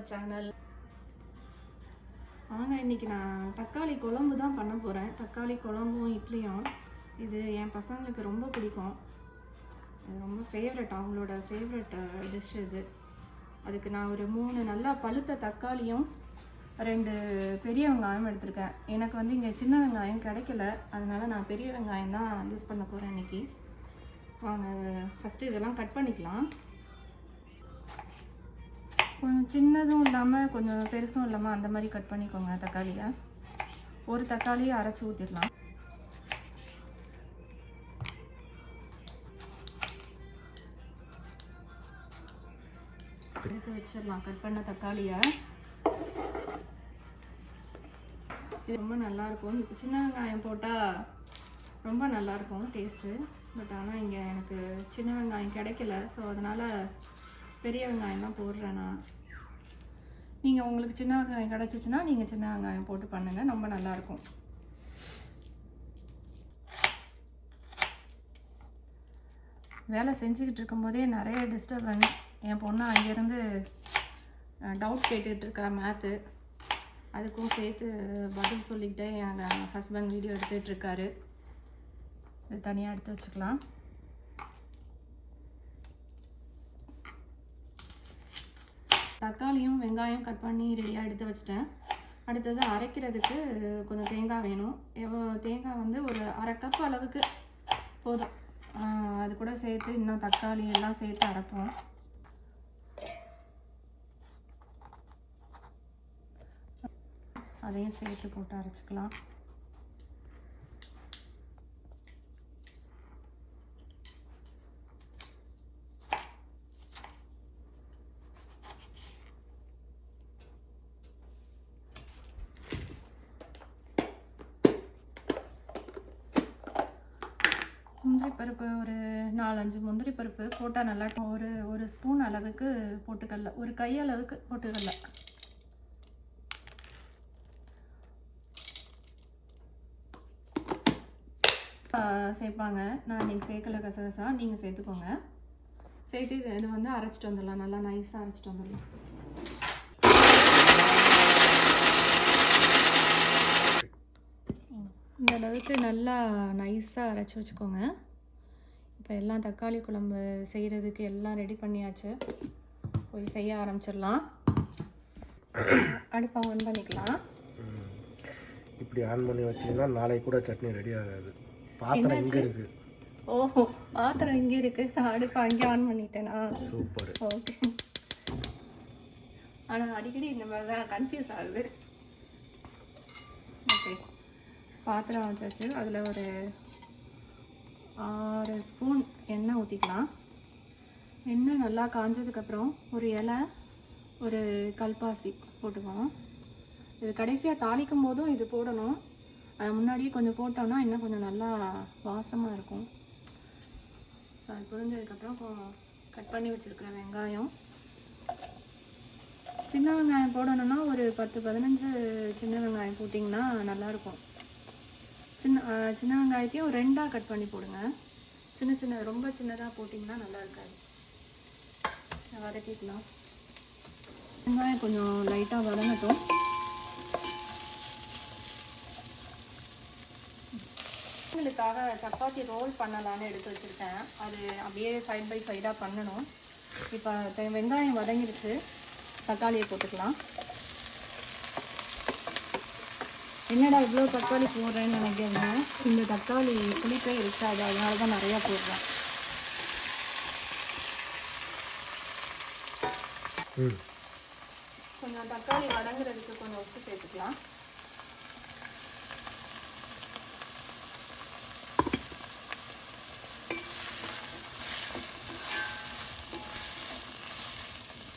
Our channel வாங்க இன்னைக்கு நான் தக்காளி குழம்பு தான் பண்ண போகிறேன் தக்காளி குழம்பும் இட்லியும். இது என் பசங்களுக்கு ரொம்ப பிடிக்கும். இது ரொம்ப ஃபேவரட் அவங்களோட ஃபேவரட் டிஷ் இது. அதுக்கு நான் ஒரு மூணு நல்லா பழுத்த தக்காளியும் ரெண்டு பெரிய வெங்காயம் எடுத்திருக்கேன். எனக்கு வந்து இங்கே சின்ன வெங்காயம் கிடைக்கல. அதனால் நான் பெரிய வெங்காயம் தான் யூஸ் பண்ண போகிறேன் இன்றைக்கி வாங்க ஃபஸ்ட்டு இதெல்லாம் கட் பண்ணிக்கலாம். கொஞ்சம் சின்னதும் இல்லாமல் கொஞ்சம் பெருசும் இல்லாமல் அந்த மாதிரி கட் பண்ணிக்கோங்க தக்காளியை. ஒரு தக்காளியை அரைச்சி ஊற்றிடலாம் எடுத்து வச்சிடலாம் கட் பண்ண தக்காளியை. இது ரொம்ப நல்லாயிருக்கும் சின்ன வெங்காயம் போட்டால் ரொம்ப நல்லா இருக்கும் டேஸ்ட்டு பட் ஆனால் இங்கே எனக்கு சின்ன வெங்காயம் கிடைக்கல. ஸோ அதனால் பெரிய வெங்காயம் தான் போடுறேன்? நான் நீங்கள் உங்களுக்கு சின்ன வெங்காயம் கிடச்சிச்சின்னா நீங்கள் சின்ன வெங்காயம் போட்டு பண்ணுங்கள் ரொம்ப நல்லாயிருக்கும் வேலை செஞ்சுக்கிட்டு இருக்கும்போதே நிறைய டிஸ்டர்பன்ஸ் என் பொண்ணு அங்கேருந்து டவுட் கேட்டுக்கிட்டு இருக்கா மேத்து அதுக்கும் சேர்த்து பதில் சொல்லிக்கிட்டே என் ஹஸ்பண்ட் வீடியோ எடுத்துகிட்டு இருக்காரு. இது தனியாக எடுத்து வச்சுக்கலாம். தக்காளியும் வெங்காயம் கட் பண்ணி ரெடியாக எடுத்து வச்சிட்டேன். அடுத்தது அரைக்கிறதுக்கு கொஞ்சம் தேங்காய் வேணும். எவ்வளோ தேங்காய் வந்து ஒரு அரை கப் அளவுக்கு போதும். அது கூட சேர்த்து இன்னும் தக்காளி எல்லாம் சேர்த்து அரைப்போம். அதையும் சேர்த்து போட்டு அரைச்சிக்கலாம் முந்திரி பருப்பு ஒரு நாலஞ்சு முந்திரி பருப்பு போட்டால் நல்லா ஒரு ஒரு ஸ்பூன் அளவுக்கு போட்டுக்கடல ஒரு கை அளவுக்கு போட்டுக்கல்ல. சேர்ப்பாங்க. நான் இன்னைக்கு சேர்க்கல கசகசா. நீங்கள் சேர்த்துக்கோங்க. சேர்த்து இது இது வந்து அரைச்சிட்டு வந்துடலாம். நல்லா நைஸாக அரைச்சிட்டு வந்துடலாம். இந்த அளவுக்கு நல்லா நைஸாக அரைச்சி வச்சுக்கோங்க. இப்போ எல்லாம் தக்காளி குழம்பு செய்கிறதுக்கு எல்லாம் ரெடி பண்ணியாச்சு. போய் செய்ய ஆரம்பிச்சிடலாம். அடுப்பை ஆன் பண்ணிக்கலாம். இப்படி ஆன் பண்ணி வச்சீங்கன்னா நாளைக்கு கூட சட்னி ரெடி ஆகாது. பாத்திரம் இங்கே இருக்கு. ஓ பாத்திரம் இங்கே இருக்கு. அடுப்பு அங்கே ஆன் பண்ணிட்டேனா? சூப்பர். ஓகே. ஆனால் அடிக்கடி இந்த மாதிரி தான் கன்ஃபியூஸ் ஆகுது. ஓகே. பாத்திரம் வச்சாச்சு. அதில் ஒரு ஆறு ஸ்பூன் எண்ணெய் ஊற்றிக்கலாம் எண்ணெய் நல்லா காஞ்சதுக்கப்புறம் ஒரு இலை ஒரு கல்பாசி போட்டுக்குவோம். இது கடைசியாக தாளிக்கும் போதும் இது போடணும். அது முன்னாடியே கொஞ்சம் போட்டோம்னா இன்னும் கொஞ்சம் நல்லா வாசமாக இருக்கும். ஸோ அது புரிஞ்சதுக்கப்புறம் கட் பண்ணி வச்சுருக்கிற வெங்காயம். சின்ன வெங்காயம் போடணும்னா ஒரு பத்து பதினஞ்சு சின்ன வெங்காயம் போட்டிங்கன்னா நல்லாயிருக்கும் சின்ன சின்ன வெங்காயத்தையும் ரெண்டாக கட் பண்ணி போடுங்க. சின்ன சின்ன ரொம்ப சின்னதாக போட்டிங்கன்னா நல்லா இருக்காது. வதக்கிக்கலாம். வெங்காயம் கொஞ்சம் லைட்டாக வதங்கட்டும். உங்களுக்காக சப்பாத்தி ரோல் பண்ணலான்னு எடுத்து வச்சுருக்கேன். அது அப்படியே சைட் பை சைடாக பண்ணணும். இப்போ வெங்காயம் வதங்கிடுச்சு. தக்காளியை போட்டுக்கலாம். என்னடா இவ்வளோ தக்காளி போடுறேன்னு நினைக்கிறீங்க? இந்த தக்காளி புளிப்பே இருக்காது அதனால தான் நிறையா போடுறேன். கொஞ்சம் தக்காளி வதங்குறதுக்கு கொஞ்சம் உப்பு சேர்த்துக்கலாம்.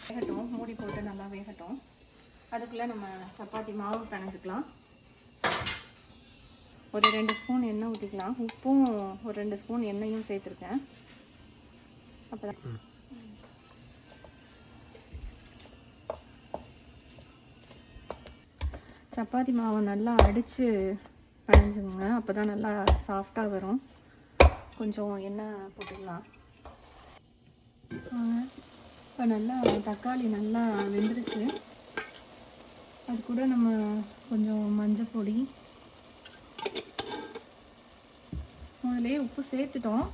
வேகட்டும் மூடி போட்டு நல்லா வேகட்டும். அதுக்குள்ளே நம்ம சப்பாத்தி மாவு பிணைஞ்சிக்கலாம். ஒரு ரெண்டு ஸ்பூன் எண்ணெய் ஊற்றிக்கலாம் உப்பும் ஒரு ரெண்டு ஸ்பூன் எண்ணெயும் சேர்த்துருக்கேன். அப்போ சப்பாத்தி மாவை நல்லா அடித்து பிணைஞ்சுக்கோங்க. அப்போ தான் நல்லா சாஃப்டாக வரும். கொஞ்சம் எண்ணெய் போட்டுக்கலாம். இப்போ நல்லா தக்காளி நல்லா வெந்துருச்சு. அது கூட நம்ம கொஞ்சம் மஞ்சள் பொடி முதலே உப்பு சேர்த்துட்டோம்.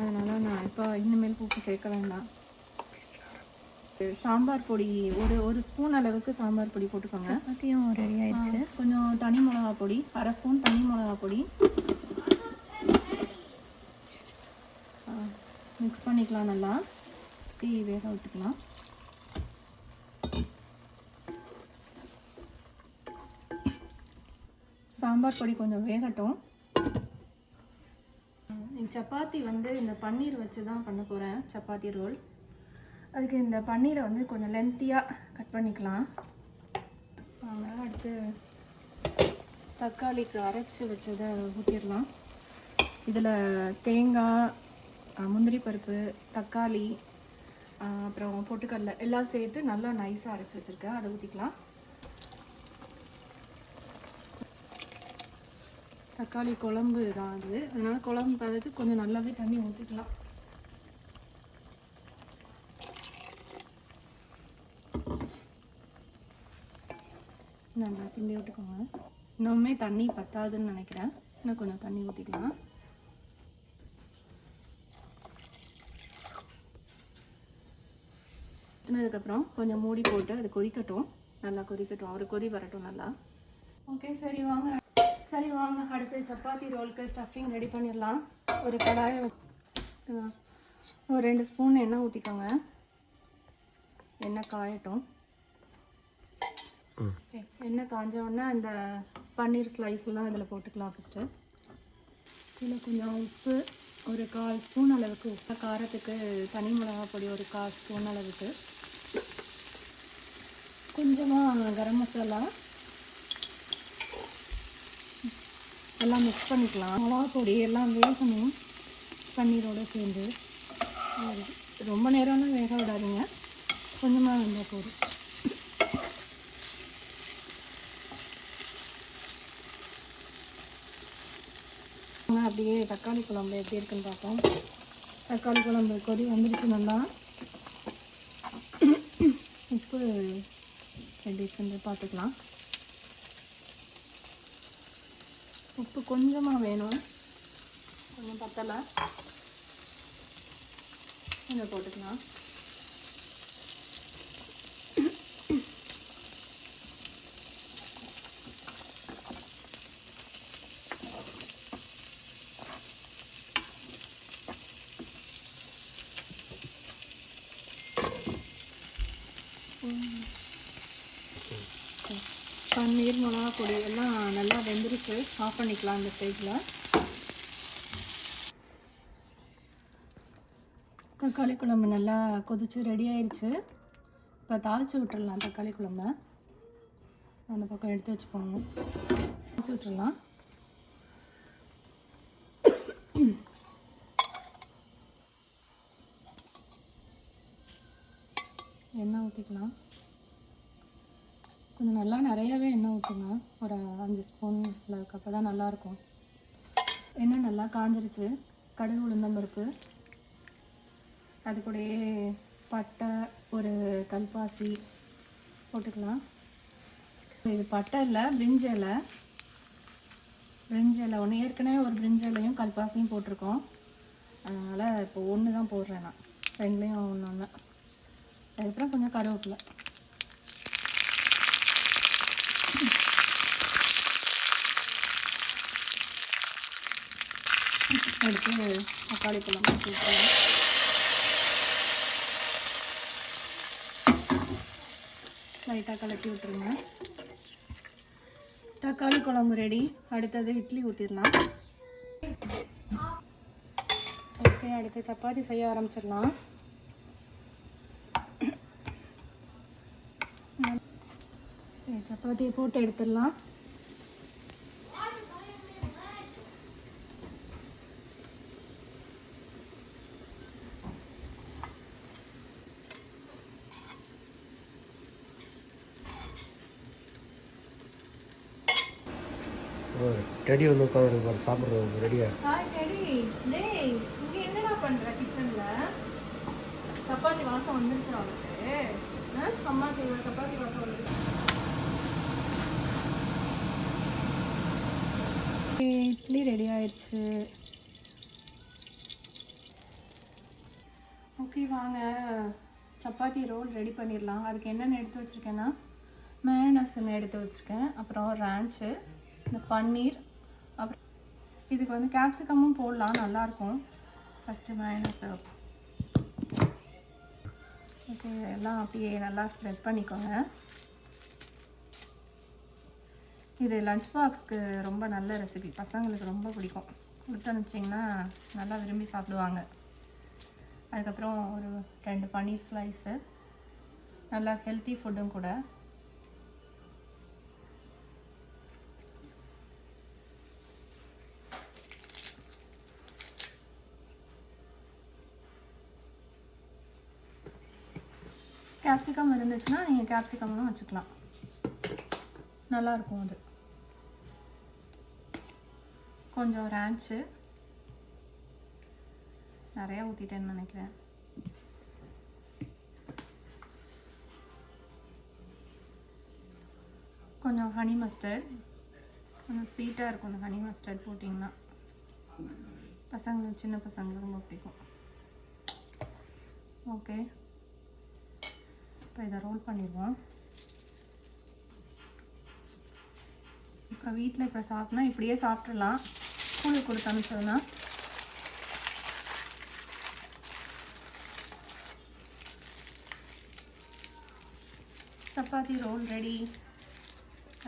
அதனால் நான் இப்போ இனிமேல் உப்பு சேர்க்க வேண்டாம். சாம்பார் பொடி ஒரு ஒரு ஸ்பூன் அளவுக்கு சாம்பார் பொடி போட்டுக்கோங்க. சப்பாத்தியும் ரெடி ஆயிடுச்சு. கொஞ்சம் தனி மிளகா பொடி அரை ஸ்பூன் தனி மிளகா பொடி. மிக்ஸ் பண்ணிக்கலாம் நல்லா. டீ வேக விட்டுக்கலாம். சாம்பார் பொடி கொஞ்சம் வேகட்டும். சப்பாத்தி வந்து இந்த பன்னீர் வச்சு தான் பண்ண போகிறேன் சப்பாத்தி ரோல். அதுக்கு இந்த பன்னீரை வந்து கொஞ்சம் லென்த்தியாக கட் பண்ணிக்கலாம். வாங்க அடுத்து தக்காளிக்கு அரைச்சி வச்சதை ஊற்றிடலாம் இதில் தேங்காய் முந்திரி பருப்பு தக்காளி அப்புறம் பொட்டுக்கடலை எல்லாம் சேர்த்து நல்லா நைஸாக அரைச்சி வச்சுருக்கேன். அதை ஊற்றிக்கலாம் தக்காளி குழம்பு தான் அது. அதனால் குழம்பு பதத்துக்கு கொஞ்சம் நல்லாவே தண்ணி ஊற்றிக்கலாம் நல்லா திண்டி விட்டுக்கோங்க. இன்னுமே தண்ணி பத்தாதுன்னு நினைக்கிறேன். இன்னும் கொஞ்சம் தண்ணி ஊற்றிக்கலாம் ஊற்றினதுக்கப்புறம் கொஞ்சம் மூடி போட்டு அது கொதிக்கட்டும். நல்லா கொதிக்கட்டும். ஒரு கொதி வரட்டும் நல்லா. ஓகே சரி வாங்க. சரி வாங்க அடுத்து சப்பாத்தி ரோலுக்கு ஸ்டஃபிங் ரெடி பண்ணிடலாம். ஒரு கடாயை வச்சு ஒரு ரெண்டு ஸ்பூன் எண்ணெய் ஊற்றிக்கோங்க எண்ணெய் காயட்டும். எண்ணெய் காஞ்ச உடனே அந்த பன்னீர் ஸ்லைஸ் எல்லாம் இதில் போட்டுக்கலாம் ஃபஸ்ட்டு இதில் கொஞ்சம் உப்பு ஒரு கால் ஸ்பூன் அளவுக்கு உப்பு காரத்துக்கு தனி மிளகா பொடி ஒரு கால் ஸ்பூன் அளவுக்கு. கொஞ்சமாக கரம் மசாலா எல்லாம் மிக்ஸ் பண்ணிக்கலாம். மிளகாத்தூடி பொடி எல்லாம் வேகணும் பன்னீரோடு சேர்ந்து. ரொம்ப நேரம்லாம் வேக விடாதீங்க. கொஞ்சமாக வெந்தால் போதும். அப்படியே தக்காளி குழம்பு எப்படி இருக்குன்னு பார்ப்போம். தக்காளி குழம்பு கொதி வந்துருச்சு நல்லா. உப்பு எப்படி இருக்குன்னு பார்த்துக்கலாம். உப்பு கொஞ்சமாக வேணும். கொஞ்சம் பத்தலை. கொஞ்சம் போட்டுக்கலாம். பன்னீர் மிளகா பொடி எல்லாம் நல்லா வெந்துருச்சு. ஆஃப் பண்ணிக்கலாம் இந்த ஸ்டேஜில் தக்காளி குழம்பு நல்லா கொதிச்சு ரெடி ஆயிடுச்சு இப்போ தாளிச்சு விட்டுடலாம் தக்காளி குழம்ப. அந்த பக்கம் எடுத்து வச்சுக்கோங்க. தாளிச்சு விட்டுடலாம் எண்ணெய் ஊற்றிக்கலாம் கொஞ்சம் நல்லா நிறையாவே எண்ணெய் ஊற்றுங்க. ஒரு அஞ்சு ஸ்பூன் அளவுக்கு. அப்போ தான் நல்லாயிருக்கும். எண்ணெய் நல்லா காஞ்சிருச்சு. கடுகு உளுந்தம்பருப்பு அது கூடயே பட்டை ஒரு கல்பாசி போட்டுக்கலாம். இது பட்டை இல்லை பிரிஞ்சி இலை. பிரிஞ்சி இலை. ஒன்று ஏற்கனவே ஒரு பிரிஞ்சி இலையும் கல்பாசியும் போட்டிருக்கோம். அதனால் இப்போ ஒன்று தான் போடுறேன் நான். ரெண்டுலேயும் ஒன்று ஒன்று அதுக்கப்புறம் கொஞ்சம் கருவேப்பிலை. எடுத்து தக்காளி பழம் ஊற்றிக்கலாம் லைட்டாக கலட்டி விட்டுருங்க. தக்காளி குழம்பு ரெடி அடுத்தது இட்லி ஊற்றிடலாம் ஓகே அடுத்து சப்பாத்தி செய்ய ஆரம்பிச்சிடலாம். சப்பாத்தியை போட்டு எடுத்துடலாம் ஒரு டெடி வந்து உட்காந்து பாரு சாப்பிட்றது ரெடியாக ஹாய் டெடி. டேய் இங்க என்னடா பண்ற கிச்சன்ல சப்பாத்தி வாசம் வந்துருச்சு ஆ? அம்மா செய்வ சப்பாத்தி வாசம் வந்துருச்சு. இட்லி ரெடி ஆயிடுச்சு ஓகே வாங்க. சப்பாத்தி ரோல் ரெடி பண்ணிடலாம். அதுக்கு என்னென்ன எடுத்து வச்சுருக்கேன்னா மேனஸ்ன்னு எடுத்து வச்சுருக்கேன். அப்புறம் ரேன்ச்சு இந்த பன்னீர் அப்புறம் இதுக்கு வந்து கேப்சிகமும் போடலாம் நல்லாயிருக்கும். ஃபஸ்ட்டு மேனஸ் ஓகே எல்லாம் அப்படியே நல்லா ஸ்ப்ரெட் பண்ணிக்கோங்க. இது லஞ்ச் பாக்ஸ்க்கு ரொம்ப நல்ல ரெசிபி பசங்களுக்கு ரொம்ப பிடிக்கும். கொடுத்து அனுப்பிச்சிங்கன்னா நல்லா விரும்பி சாப்பிடுவாங்க. அதுக்கப்புறம் ஒரு ரெண்டு பன்னீர் ஸ்லைஸு நல்லா ஹெல்த்தி ஃபுட்டும் கூட. கேப்சிகம் இருந்துச்சுன்னா நீங்கள் கேப்சிகம்லாம் வச்சுக்கலாம். நல்லாயிருக்கும் அது. கொஞ்சம் ரேன்ச்சு நிறையா ஊற்றிட்டேன்னு நினைக்கிறேன். கொஞ்சம் ஹனி மஸ்டர்ட் கொஞ்சம் ஸ்வீட்டாக இருக்கும் இந்த ஹனி மஸ்டர்ட் போட்டிங்கன்னா. பசங்களுக்கு சின்ன பசங்களுக்கு ரொம்ப பிடிக்கும். ஓகே இப்போ இதை ரோல் பண்ணிடுவோம். இப்போ வீட்டில் இப்போ சாப்பிட்னா இப்படியே சாப்பிட்றலாம். ஸ்கூலுக்கு கொடுத்து அனுப்பிச்சதுன்னா. Chapati roll ready.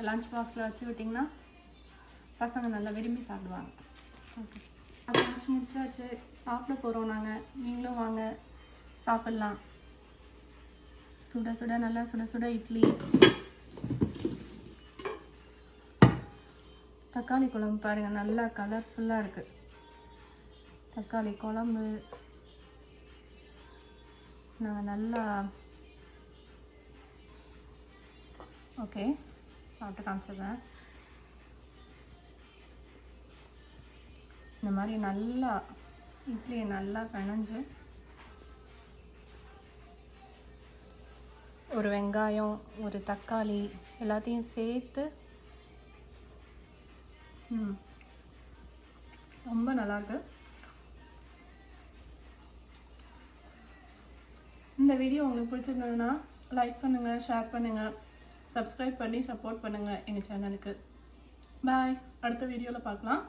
லஞ்ச் பாக்ஸில் வச்சு விட்டிங்கன்னா பசங்க நல்லா விரும்பி சாப்பிடுவாங்க. ஓகே. அது லஞ்ச் முடிச்சாச்சு. சாப்பிட போகிறோம் நாங்கள் நீங்களும் வாங்க. சாப்பிட்லாம். சுட சுட நல்லா சுட சுட இட்லி. தக்காளி குழம்பு பாருங்கள் நல்லா கலர்ஃபுல்லாக இருக்குது தக்காளி குழம்பு. நாங்கள் நல்லா ஓகே சாப்பிட்டு காமிச்சிடுறேன். இந்த மாதிரி நல்லா இட்லியை நல்லா பிணைஞ்சு ஒரு வெங்காயம் ஒரு தக்காளி எல்லாத்தையும் சேர்த்து ரொம்ப நல்லாயிருக்கு இந்த வீடியோ உங்களுக்கு பிடிச்சிருந்ததுன்னா லைக் பண்ணுங்கள் ஷேர் பண்ணுங்கள் சப்ஸ்கிரைப் பண்ணி சப்போர்ட் பண்ணுங்கள் எங்கள் சேனலுக்கு பாய் அடுத்த வீடியோவில் பார்க்கலாம்.